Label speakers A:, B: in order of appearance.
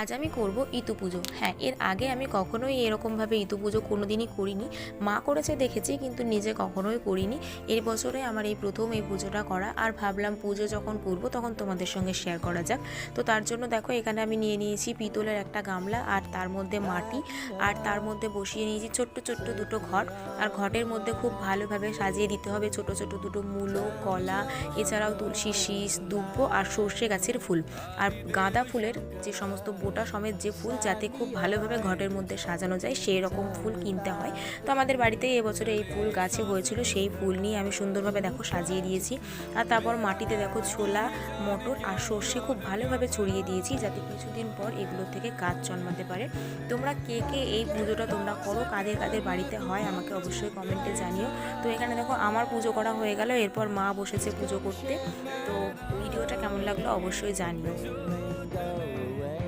A: আজ আমি করব ইতু পুজো। হ্যাঁ এর আগে আমি কখনোই এরকমভাবে ইতু পুজো কোনো দিনই করিনি। মা করেছে দেখেছি, কিন্তু নিজে কখনোই করিনি। এর বছরে আমার এই প্রথম এই পুজোটা করা, আর ভাবলাম পুজো যখন করব তখন তোমাদের সঙ্গে শেয়ার করা যাক। তো তার জন্য দেখো, এখানে আমি নিয়ে নিয়েছি পিতলের একটা গামলা, আর তার মধ্যে মাটি, আর তার মধ্যে বসিয়ে নিয়েছি ছোট্ট ছোট্ট দুটো ঘট। আর ঘটের মধ্যে খুব ভালোভাবে সাজিয়ে দিতে হবে ছোট ছোট দুটো মূলো, কলা, এছাড়াও তুলসী শীষ, দুব্ব, আর সর্ষে গাছের ফুল। আর গাঁদা ফুলের যে সমস্ত বোটা সমেত যে ফুল যাতে খুব ভালোভাবে ঘটের মধ্যে সাজানো যায়, সেই রকম ফুল কিনতে হয়। তো আমাদের বাড়িতেই এবছরে এই ফুল গাছে হয়েছিল, সেই ফুল নিয়ে আমি সুন্দরভাবে দেখো সাজিয়ে দিয়েছি। আর তারপর মাটিতে দেখো ছোলা, মটর আর সর্ষে খুব ভালোভাবে ছড়িয়ে দিয়েছি, যাতে কিছুদিন পর এগুলো থেকে গাছ জন্মাতে পারে। তোমরা কে কে এই পুজোটা তোমরা করো, কাদের কাদের বাড়িতে হয়, আমাকে অবশ্যই কমেন্টে জানিও। তো এখানে দেখো আমার পুজো করা হয়ে গেল, এরপর মা বসেছে পুজো করতে। তো ভিডিওটা কেমন লাগল অবশ্যই জানিও।